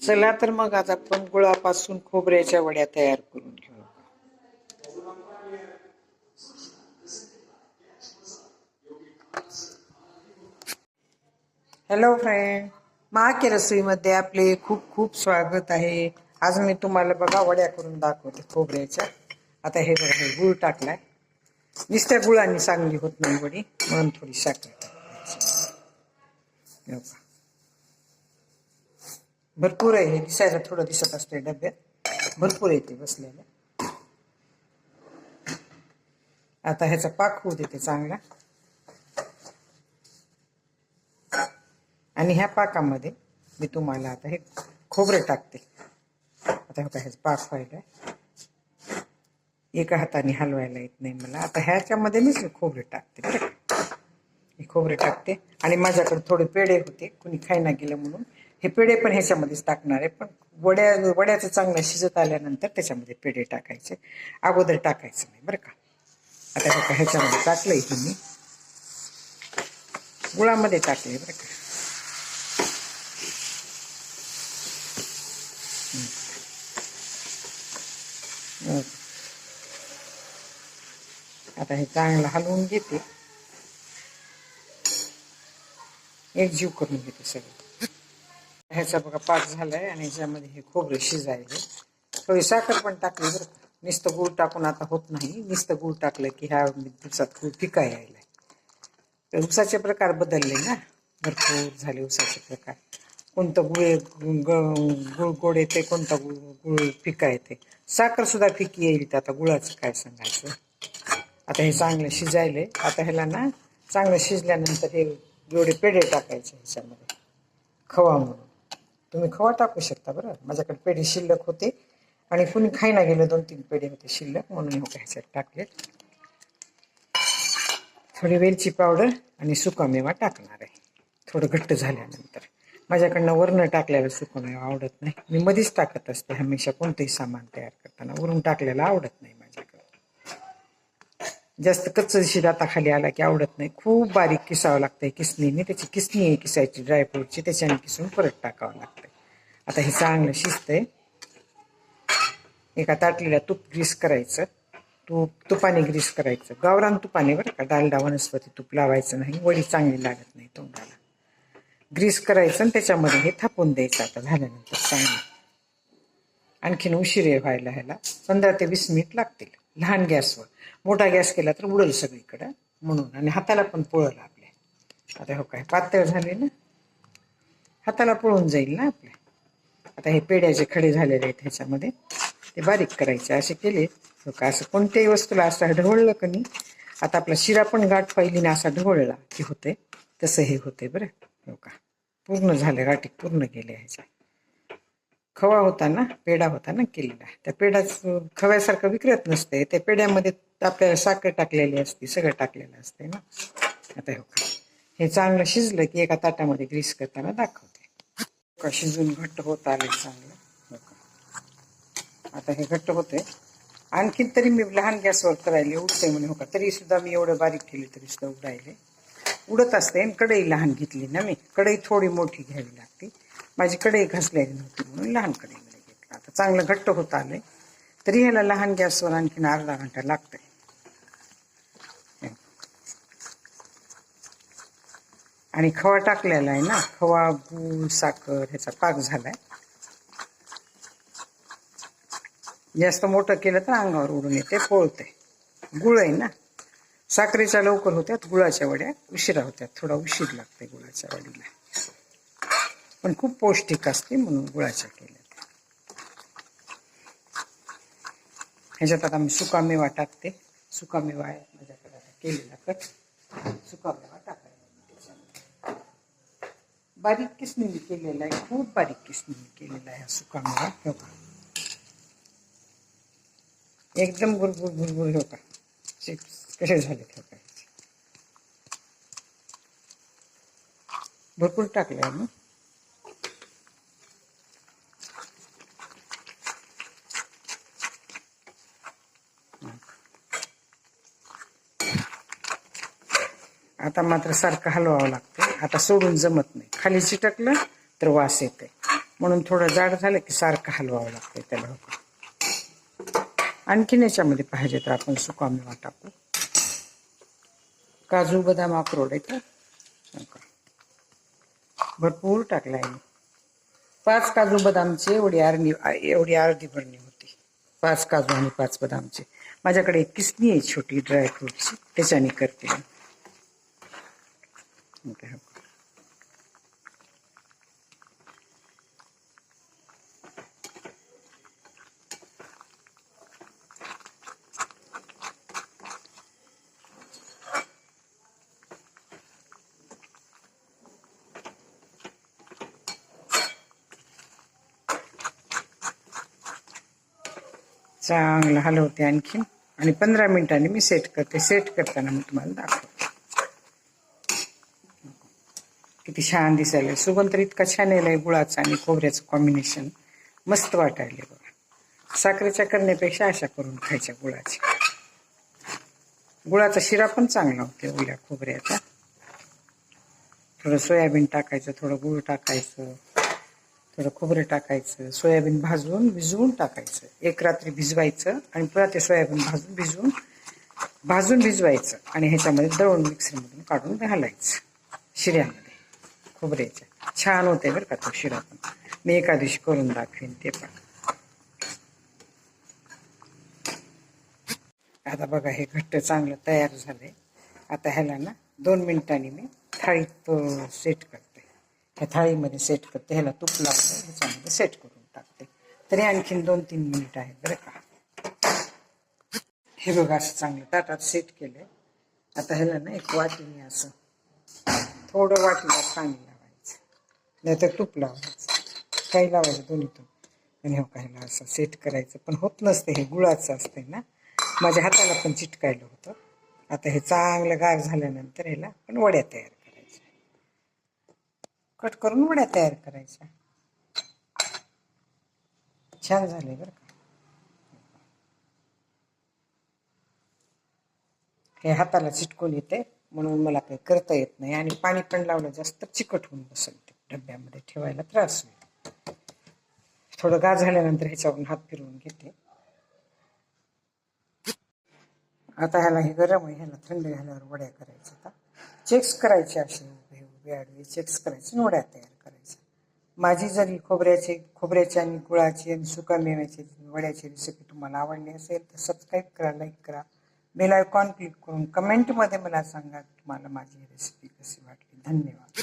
चला तर मग आज आपण गुळापासून खोबऱ्याच्या वड्या तयार करून घेऊ. हॅलो फ्रेंड महाके रसोईमध्ये आपले खूप खूप स्वागत आहे. आज मी तुम्हाला बघा वड्या करून दाखवते खोबऱ्याच्या. आता हे बघा हे गुळ टाकलाय. नुसत्या गुळाने चांगली होत नाही वडी. म्हणून थोडी साखर बघा. भरपूर आहे. हे दिसायला थोडं दिसत असते डब्यात. भरपूर येते बसलेलं. आता ह्याचा पाक होऊ देते चांगला. आणि ह्या पाकामध्ये मी तुम्हाला आता हे खोबरे टाकते. आता होता ह्याचा पाक व्हायला एका हाताने हलवायला येत नाही मला. आता ह्याच्यामध्ये मीच खोबरे टाकते बरं खोबरे टाकते. आणि माझ्याकडे थोडे पेढे होते. कुणी खायना गेलं म्हणून. हे पेढे पण ह्याच्यामध्येच टाकणार आहे. पण वड्या वड्याचं चांगलं शिजत आल्यानंतर त्याच्यामध्ये पेढे टाकायचे. अगोदर टाकायचं नाही बरं का? आता बघा ह्याच्यामध्ये टाकलं हे मी गुळामध्ये टाकले बरं का? आता हे चांगलं हलवून घेते. एक जीव करून घेते सगळं. ह्याचा बघा पाक झालाय आणि ह्याच्यामध्ये हे खोबरे शिजायले. थोडी साखर पण टाकली बरं नुसतं गूळ टाकून आता होत नाही. नुसतं गूळ टाकलं की ह्या दिवसात गूळ पिका यायला तर उसाचे प्रकार बदलले ना. भरपूर झाले उसाचे प्रकार. कोणतं गुळ गुळ गोड येते कोणता गुळ गुळ फिका येते साखर सुद्धा फिकी येईल तर आता गुळाचं काय सांगायचं? आता हे चांगलं शिजायले. आता ह्याला ना चांगलं शिजल्यानंतर हे जेवढे पेढे टाकायचे ह्याच्यामध्ये. खवा म्हणून. तुम्ही खवा टाकू शकता बरं. माझ्याकडे पेढे शिल्लक होते आणि कुणी खायला गेलं दोन तीन पेढे होते शिल्लक म्हणून हे ह्याच्यात टाकले. थोडी वेलची पावडर आणि सुकामेवा टाकणार आहे. थोडं घट्ट झाल्यानंतर. माझ्याकडनं वरण सुका मेवा आवडत नाही. मी मध्येच टाकत असते हमेशा कोणतंही सामान तयार करताना. वरून टाकलेलं आवडत नाही माझ्याकडं. जास्त कच्च शिरा आता खाली आला की आवडत नाही. खूप बारीक किसावं लागतंय किसणीने. त्याची किसणी आहे किसायची ड्रायफ्रूटची त्याच्याने किसून परत टाकावं लागतंय. आता हे चांगलं शिजतंय. एका ताटलेला तूप ग्रीस करायचं. तूप तुपाने ग्रीस करायचं. गावरान तुपाने बरं का डालडा वनस्पती तूप लावायचं नाही. वडी चांगली लागत नाही तोंडाला. ग्रीस करायचं आणि त्याच्यामध्ये हे थापून द्यायचं आता झाल्यानंतर चांगलं. आणखीन उशिरे व्हायला ह्याला. पंधरा ते वीस मिनिट लागतील. लहान गॅसवर. मोठा गॅस केला तर उडल सगळीकडं. म्हणून. आणि हाताला पण पोळल आपल्या आता हो काय पातळ झाले ना? हाताला पळून जाईल ना आपल्या? आता हे पेड्याचे खडे झालेले आहेत ह्याच्यामध्ये. ते बारीक करायचे असे केले. हो का? असं कोणत्याही वस्तूला असं ढवळलं का नाही? आता आपला शिरा पण गाठ पाहिली ना असा ढवळला की होते. तसं हे होते बरं. हो का? पूर्ण झाले गाठी पूर्ण गेले ह्याच्या. खवा होता ना पेढा होता ना केलेला. त्या पेढा खव्यासारखं विक्रत नसते. त्या पेढ्यामध्ये आपल्याला साखर टाकलेली असते सगळं टाकलेलं असते ना. आता हो का? हे चांगलं शिजलं की एका ताटामध्ये ग्रीस करताना दाखवते. शिजून घट्ट होत आले चांगलं. आता हे घट्ट होते. आणखीन तरी मी लहान गॅसवर करायले उडते म्हणे हो का? तरी सुद्धा मी एवढं बारीक केली तरी सुद्धा उडायले. उडत असते आणि कढई लहान घेतली ना मी. कढई थोडी मोठी घ्यावी लागते. माझी कढई घासलेली नव्हती म्हणून लहान कढईमध्ये घेतलं. आता चांगलं घट्ट होत आलंय. तरी ह्याला लहान गॅसवर आणखीन अर्धा घंटा लागतंय. आणि खवा टाकलेला आहे ना खवा गूळ साखर ह्याचा पाक झालाय. जास्त मोठं केलं तर अंगावर उडून येते पोळते गुळ आहे ना. साखरेच्या लवकर होत्यात गुळाच्या वड्या उशिरा होत्यात थोडा उशीर लागते गुळाच्या वडीला. पण खूप पौष्टिक असते म्हणून गुळाच्या केल्या ह्याच्यात आता मी सुकामेवा टाकते. सुकामेवा आहे माझ्याकडे केलेला कट. सुकामेवा बारीक किसणीने केलेला आहे खूप बारीक किसणीने केलेला आहे हा? सुकामेवा हो का एकदम गुरगुर गुरगुर हो। का चिप्स कसे झाले हो। भरपूर टाकले आता मात्र सारखं हलवावं लागतं आता सोडून जमत नाही. खाली चिटकलं तर वास येते म्हणून थोडं जाड झालं की सारखं हलवावं लागतं त्याला. आणखीन याच्यामध्ये पाहिजे तर आपण सुका मेवा टाकू. काजू बदाम अक्रोड आहे का? भरपूर टाकलाय मी. पाच काजू बदामचे एवढी अर्धी एवढी अर्धी भरणी होती. पाच काजू आणि पाच बदामचे. माझ्याकडे एक किसनी आहे छोटी ड्रायफ्रूटची. त्याच्याने करते मी. चांगलं हलवते आणखीन आणि पंधरा मिनिटांनी मी सेट करते. सेट करताना मी तुम्हाला दाखवते. किती छान दिसायला सुगंध तर इतका छान यायलाय गुळाचं आणि खोबऱ्याचं कॉम्बिनेशन मस्त वाटायले बघा. साखरेच्या करण्यापेक्षा अशा करून खायच्या गुळाच्या गुळाचा शिरा पण चांगला होते ओल्या खोबऱ्याचा. थोडं सोयाबीन टाकायचं थोडं गुळ टाकायचं. थोडं खोबरं टाकायचं सोयाबीन भाजून भिजवून टाकायचं. एक रात्री भिजवायचं आणि पुन्हा ते सोयाबीन भाजून भिजवून भाजून भिजवायचं आणि ह्याच्यामध्ये दळून मिक्सरमधून काढून घालायचं शिऱ्यामध्ये खोबऱ्याच्या छान होते बरं का तो शिरा पण. मी एका दिवशी करून दाखवेन ते पण. आता बघा हे घट्ट चांगलं तयार झालंय. आता ह्याला ना दोन मिनिटांनी मी थाळीत सेट करते. ह्या थाळीमध्ये सेट करते. ह्याला तूप लावलं ह्याच्यामध्ये सेट करून टाकते. तरी आणखीन दोन तीन मिनिट आहेत बरं का. हे बघा असं चांगलं ताटात सेट केलंय. आता ह्याला ना एक वाटीने असं थोडं वाटीला पाणी लावायचं. नाहीतर तूप लावायचं. काही लावायचं दोन्हीतून. आणि हो ह्याला असं सेट करायचं. पण होत नसते. हे गुळाचं असते ना. माझ्या हाताला पण चिटकायलं होतं. आता हे चांगलं गार झाल्यानंतर ह्याला पण वड्या तयार कट करून वड्या तयार करायच्या. छान झाले बरं का. हे हाताला चिटकून येते म्हणून मला काही करता येत नाही. आणि पाणी पण लावलं जास्त चिकट होऊन बसेल ते डब्यामध्ये ठेवायला त्रास होईल. थोडं गार झाल्यानंतर ह्याच्यावरून हात फिरवून घेते. आता ह्याला हे गरम आहे ह्याला थंड झाल्यावर वड्या करायच्या. आता चेक्स करायचे असे. उभे आडवे चेक्स करायचे. आणि वड्या तयार करायच्या माझी जरी खोबऱ्याची खोबऱ्याची आणि गुळाची आणि सुका मेव्याची वड्याची रेसिपी तुम्हाला आवडली असेल तर सबस्क्राईब करा लाईक करा. बेल आयकॉन क्लिक करून कमेंटमध्ये मला सांगा तुम्हाला माझी रेसिपी कशी वाटली. धन्यवाद.